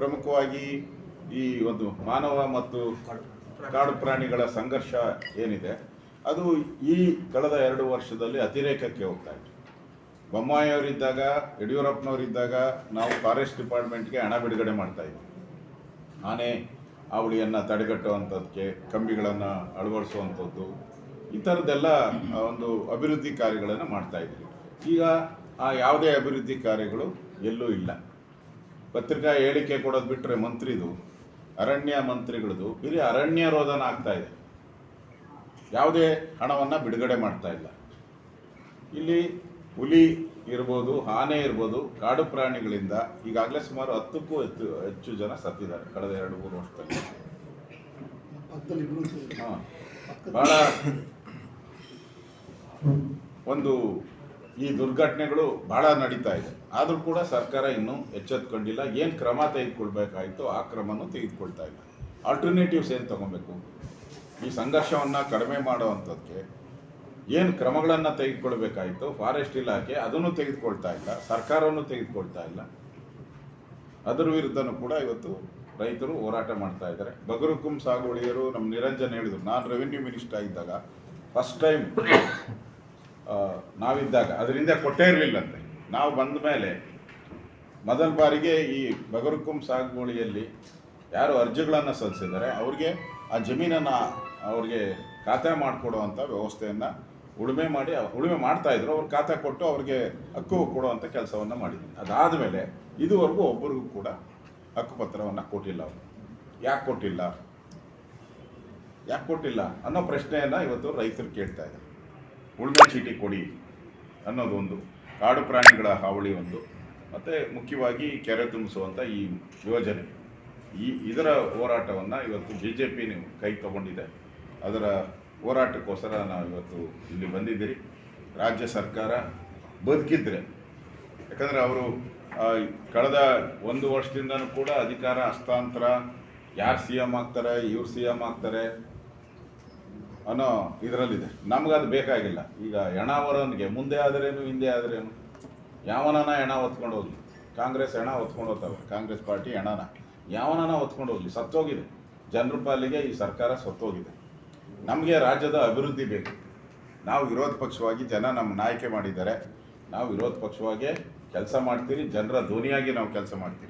ಪ್ರಮುಖವಾಗಿ ಈ ಒಂದು ಮಾನವ ಮತ್ತು ಕಾಡು ಪ್ರಾಣಿಗಳ ಸಂಘರ್ಷ ಏನಿದೆ, ಅದು ಈ ಕಳೆದ ಎರಡು ವರ್ಷದಲ್ಲಿ ಅತಿರೇಕಕ್ಕೆ ಹೋಗ್ತಾ ಇತ್ತು. ಬೊಮ್ಮಾಯಿ ಅವರಿದ್ದಾಗ ಯಡಿಯೂರಪ್ಪನವರಿದ್ದಾಗ ನಾವು ಫಾರೆಸ್ಟ್ ಡಿಪಾರ್ಟ್ಮೆಂಟ್ಗೆ ಹಣ ಬಿಡುಗಡೆ ಮಾಡ್ತಾ ಇದ್ವಿ. ಆನೆ ಅವಳಿಯನ್ನು ತಡೆಗಟ್ಟುವಂಥದ್ದಕ್ಕೆ ಕಂಬಿಗಳನ್ನು ಅಳವಡಿಸುವಂಥದ್ದು ಈ ಥರದ್ದೆಲ್ಲ ಒಂದು ಅಭಿವೃದ್ಧಿ ಕಾರ್ಯಗಳನ್ನು ಮಾಡ್ತಾ ಇದ್ವಿ. ಈಗ ಆ ಯಾವುದೇ ಅಭಿವೃದ್ಧಿ ಕಾರ್ಯಗಳು ಎಲ್ಲೂ ಇಲ್ಲ. ಪತ್ರಿಕಾ ಹೇಳಿಕೆ ಕೊಡೋದು ಬಿಟ್ಟರೆ ಮಂತ್ರಿದು ಅರಣ್ಯ ಮಂತ್ರಿಗಳದು ಇಲ್ಲಿ ಅರಣ್ಯ ರೋಧನ ಆಗ್ತಾ ಇದೆ. ಯಾವುದೇ ಹಣವನ್ನು ಬಿಡುಗಡೆ ಮಾಡ್ತಾ ಇಲ್ಲ. ಇಲ್ಲಿ ಹುಲಿ ಇರ್ಬೋದು ಆನೆ ಇರ್ಬೋದು ಕಾಡು ಪ್ರಾಣಿಗಳಿಂದ ಈಗಾಗಲೇ ಸುಮಾರು ಹತ್ತಕ್ಕೂ ಹೆಚ್ಚು ಹೆಚ್ಚು ಜನ ಸತ್ತಿದ್ದಾರೆ ಕಳೆದ ಎರಡು ಮೂರು ವರ್ಷದಲ್ಲಿ. ಹಾಂ. ಭಾಳ ಒಂದು ಈ ದುರ್ಘಟನೆಗಳು ಬಹಳ ನಡೀತಾ ಇದೆ. ಆದರೂ ಕೂಡ ಸರ್ಕಾರ ಇನ್ನೂ ಎಚ್ಚೆತ್ಕೊಂಡಿಲ್ಲ. ಏನು ಕ್ರಮ ತೆಗೆದುಕೊಳ್ಬೇಕಾಯಿತು ಆ ಕ್ರಮನೂ ತೆಗೆದುಕೊಳ್ತಾ ಇಲ್ಲ. ಆಲ್ಟರ್ನೇಟಿವ್ಸ್ ಏನು ತಗೊಬೇಕು? ಈ ಸಂಘರ್ಷವನ್ನು ಕಡಿಮೆ ಮಾಡುವಂಥದ್ದಕ್ಕೆ ಏನು ಕ್ರಮಗಳನ್ನು ತೆಗೆದುಕೊಳ್ಬೇಕಾಯಿತು ಫಾರೆಸ್ಟ್ ಇಲಾಖೆ ಅದನ್ನು ತೆಗೆದುಕೊಳ್ತಾ ಇಲ್ಲ, ಸರ್ಕಾರವನ್ನು ತೆಗೆದುಕೊಳ್ತಾ ಇಲ್ಲ. ಅದರ ವಿರುದ್ಧನೂ ಕೂಡ ಇವತ್ತು ರೈತರು ಹೋರಾಟ ಮಾಡ್ತಾ ಇದ್ದಾರೆ. ಬಗರುಕುಂ ಸಾಗುವಳಿಯರು ನಮ್ಮ ನಿರಂಜನ್ ಹೇಳಿದರು. ನಾನು ರೆವಿನ್ಯೂ ಮಿನಿಸ್ಟರ್ ಇದ್ದಾಗ ಫಸ್ಟ್ ಟೈಮ್ ನಾವಿದ್ದಾಗ ಅದರಿಂದ ಕೊಟ್ಟೇ ಇರಲಿಲ್ಲಂತೆ. ನಾವು ಬಂದ ಮೇಲೆ ಮೊದಲ ಬಾರಿಗೆ ಈ ಬಗರುಕುಂ ಸಾಗುವಳಿಯಲ್ಲಿ ಯಾರು ಅರ್ಜಿಗಳನ್ನು ಸಲ್ಲಿಸಿದ್ದಾರೆ, ಅವ್ರಿಗೆ ಆ ಜಮೀನನ್ನು ಅವ್ರಿಗೆ ಖಾತೆ ಮಾಡಿಕೊಡುವಂಥ ವ್ಯವಸ್ಥೆಯನ್ನು ಉಳುಮೆ ಮಾಡಿ, ಉಳುಮೆ ಮಾಡ್ತಾ ಇದ್ರು. ಅವ್ರು ಖಾತೆ ಕೊಟ್ಟು ಅವ್ರಿಗೆ ಹಕ್ಕು ಕೊಡುವಂಥ ಕೆಲಸವನ್ನು ಅದಾದ ಮೇಲೆ ಇದುವರೆಗೂ ಒಬ್ಬರಿಗೂ ಕೂಡ ಹಕ್ಕುಪತ್ರವನ್ನು ಕೊಟ್ಟಿಲ್ಲ ಅವರು. ಯಾಕೆ ಕೊಟ್ಟಿಲ್ಲ? ಯಾಕೆ ಕೊಟ್ಟಿಲ್ಲ ಅನ್ನೋ ಪ್ರಶ್ನೆಯನ್ನು ಇವತ್ತು ರೈತರು ಕೇಳ್ತಾ ಇದ್ದಾರೆ. ಉಳುಮೆ ಚೀಟಿ ಕೊಡಿ ಅನ್ನೋದು ಒಂದು, ಕಾಡು ಪ್ರಾಣಿಗಳ ಹಾವಳಿ ಒಂದು, ಮತ್ತು ಮುಖ್ಯವಾಗಿ ಕೆರೆ ತುಂಬಿಸುವಂಥ ಈ ಯೋಜನೆ. ಈ ಇದರ ಹೋರಾಟವನ್ನು ಇವತ್ತು ಬಿ ಜೆ ಪಿ ಕೈ ತಗೊಂಡಿದೆ. ಅದರ ಹೋರಾಟಕ್ಕೋಸ್ಕರ ನಾವು ಇವತ್ತು ಇಲ್ಲಿ ಬಂದಿದ್ದೀರಿ. ರಾಜ್ಯ ಸರ್ಕಾರ ಬದುಕಿದ್ರೆ, ಯಾಕಂದರೆ ಅವರು ಕಳೆದ ಒಂದು ವರ್ಷದಿಂದನೂ ಕೂಡ ಅಧಿಕಾರ ಹಸ್ತಾಂತರ, ಯಾರು ಸಿ ಎಂ ಆಗ್ತಾರೆ, ಇವ್ರು ಸಿ ಎಂ ಆಗ್ತಾರೆ ಅನ್ನೋ ಇದರಲ್ಲಿದೆ. ಅದು ಬೇಕಾಗಿಲ್ಲ. ಈಗ ಹೆಣವರನಿಗೆ ಮುಂದೆ ಆದರೇನು, ಹಿಂದೆ ಆದರೇನು? ಯಾವನನ ಹೆಣ ಹೊತ್ಕೊಂಡು ಹೋಗ್ಲಿ ಕಾಂಗ್ರೆಸ್ ಹೆಣ ಹೊತ್ಕೊಂಡು ಹೋಗ್ತವೆ ಕಾಂಗ್ರೆಸ್ ಪಾರ್ಟಿ ಹೆಣನ ಯಾವನನ ಹೊತ್ಕೊಂಡು ಹೋಗ್ಲಿ ಸತ್ತೋಗಿದೆ. ಜನರ ಪಾಲಿಗೆ ಈ ಸರ್ಕಾರ ಸತ್ತೋಗಿದೆ. ನಮಗೆ ರಾಜ್ಯದ ಅಭಿವೃದ್ಧಿ ಬೇಕು. ನಾವು ವಿರೋಧ ಪಕ್ಷವಾಗಿ ಜನ ನಮ್ಮ ಆಯ್ಕೆ ಮಾಡಿದ್ದಾರೆ. ನಾವು ವಿರೋಧ ಪಕ್ಷವಾಗಿ ಕೆಲಸ ಮಾಡ್ತೀರಿ, ಜನರ ಧ್ವನಿಯಾಗಿ ನಾವು ಕೆಲಸ ಮಾಡ್ತೀರಿ.